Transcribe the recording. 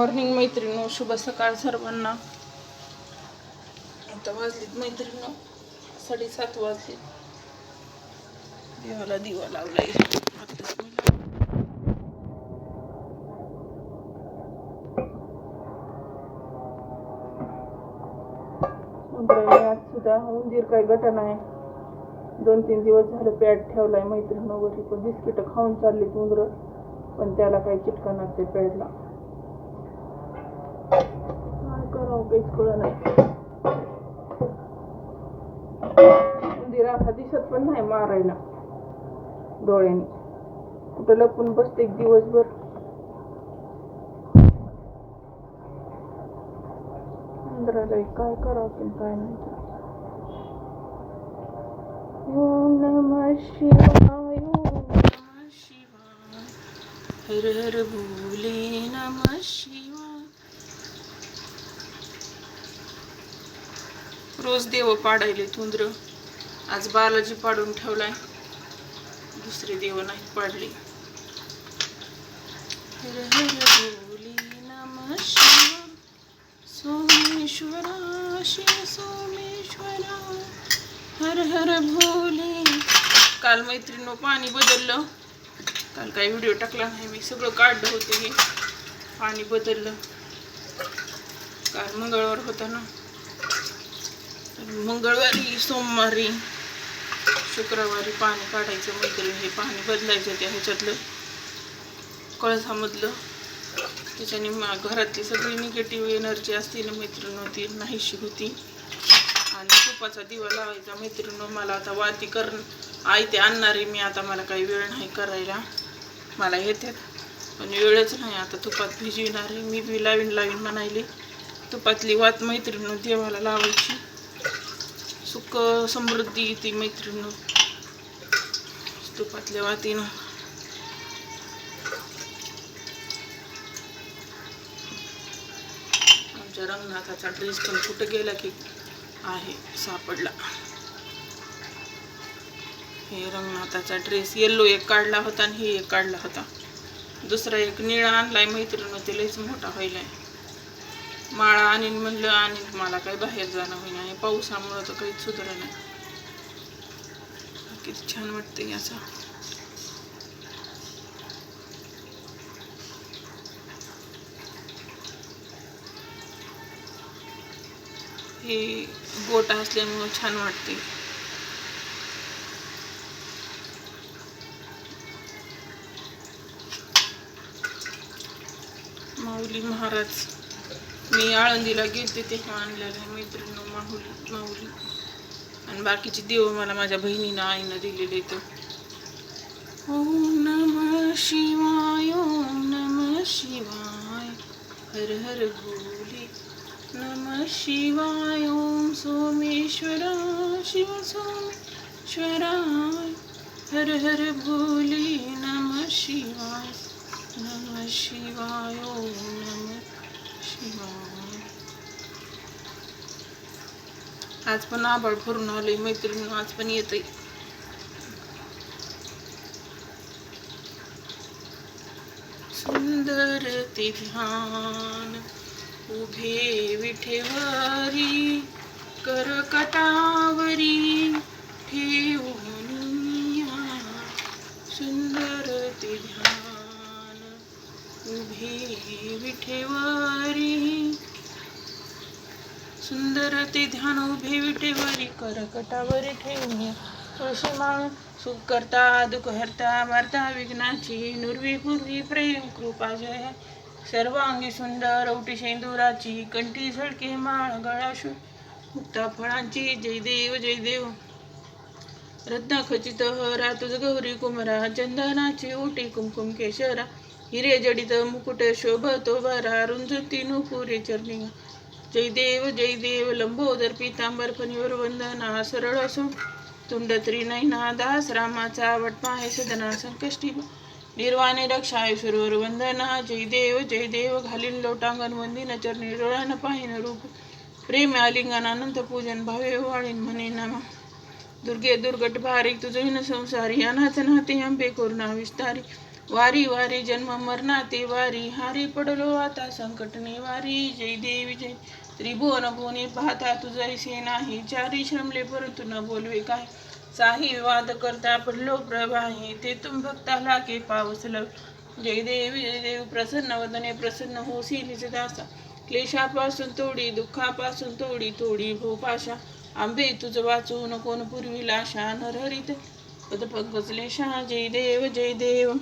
Morning मैत्रिणी शुभ सकाळ सर्वांना. आता वाजलीत मैत्रिणी साडेसात वाजले. देवाला दिवा लावलाय. लावला. आज सुद्धा उंदीर काही गटा नाही दोन तीन दिवस झालं पॅड ठेवलाय मैत्रिणी वगैरे पण बिस्किट खाऊन चालली उंदर पण त्याला काही चिटकणार नसते पॅडला काय करावं नाही उंदीर दिसत पण नाही मारायला डोळ्याने कुठं लपून बसते एक दिवसभर उंदराला काय करावं काय नाही ओम नमः शिवाय ओम नमः शिवाय हर हर भोले नमः शिवाय रोज देव पाडायले तुंद्र. आज बालाजी पाडून ठेवलाय. दुसरे देव नाही पाडले. हर हर भोले नमः शिवाय सोमेश्वरा. शिव सोमेश्वरा हर हर भोले. काल मैत्रिणीनं पाणी बदललं. काल काही व्हिडिओ टाकला नाही मी सगळं काढलं होतं हे. पाणी बदललं. काल मंगळवार होता ना. मंगळवारी सोमवारी शुक्रवारी पाणी काढायचं मैत्रीण हे पाणी बदलायचं त्या ह्याच्यातलं. कळसामधलं. त्याच्याने मा- घरातली सगळी निगेटिव्ह एनर्जी असते ना मैत्रीण होती नाहीशी होती आणि तुपाचा दिवा लावायचा मैत्रीण मला आता वाती कर आयते ते आणणारे मी आता मला काही वेळ नाही करायला. मला येतात पण वेळच नाही आता तुपात भिजविणार आहे. मी बी लावीन लावीन म्हणायली. तुपातली वात मैत्रीण देवाला लावायची. सुख समृद्धी येते मैत्रीण तुपातल्या वातीनं. आमच्या रंगनाथाचा ड्रेस पण कुठे गेला की आहे सापडला. हे रंगनाथाचा ड्रेस येल्लो एक काढला होता आणि हे एक काढला होता. दुसरा एक निळा आणलाय मैत्रीण ते लयच मोठा व्हायलाय. माळा आणीन म्हणलं आणि मला काही बाहेर जाणं होईना. आणि पावसामुळं तर काहीच सुधारलं नाही. किती छान वाटते याचा हे गोटा असल्यामुळं छान वाटते माऊली महाराज. मी आळंदीला गेलते तेव्हा आणलेलं मैत्रिणी माहुली माऊली आणि बाकीचे देव मला माझ्या बहिणीनं आईनं दिलेले तर ओम नम शिवाय ओम नम शिवाय. हर हर भोले नम शिवाय ओम सोमेश्वरा शिव सोमेश्वराय हर हर भोले नम शिवाय. नम शिवाय ओम नम आज पण आबाळ भरून आलोय मैत्रीण आज पण येत सुंदर ते ध्यान उभे विठेवारी करकटावरी ठेवून सुंदर ते ध्यान उभी विठेवारी. सुंदर ते ध्यान उभे विटेवरी करकटावर ठेवून तुळशी माळ. सुख करता दुःख हरता वार्ता विघ्नाची नुरवी पूर्वी प्रेम कृपा जय. सर्वांगी सुंदर औटी शेंदुराची कंठी झळके माळ गळाशू मुक्ता फळांची जय देव जय देव. रत्न खचित हरा तुझ गौरी कुमरा चंदनाची ओटी कुमकुम केशरा. हिरे जडित मुकुट शोभतो बरा रुंजती नुपुरे चरणी. जय देव जय देव लंबोदर पितांबर फणीवर वंदना सरळ असो. तुंड त्रिनयना दास रामाचा वटपाय सदना संकष्टी. निर्वाणे रक्षायुषुरवर वंदना जय देव जय देव घालीन लोटांगण वंदिन चरणी डोळ्यानं पाहिन रूप. प्रेम आलिंगन अनंत पूजन भावे वाळीन म्हणे नमा. दुर्गे दुर्गट भारिक तुझविन संसारी अनाथ नाते अंबे करुणा विस्तारी. वारी वारी जन्म मरणा ते वारी हारी पडलो आता संकटने वारी. जय देवी जय. त्रिभुवन भुवने पाहता तुझैसे नाही चारी श्रमले परंतु न बोलवे काय? साही वाद करता पडलो प्रभाही. ते तुम भक्ताला के पावसलं जय देवी जय देव प्रसन्न वदने प्रसन्न होसी निजदासा क्लेशापासून तोडी दुःखापासून तोडी तोडी भोपाशा. आंबे तुझ वाचून कोण पूर्वी लाशा नरहरित पद पंकजलेशा जय देव जय देव.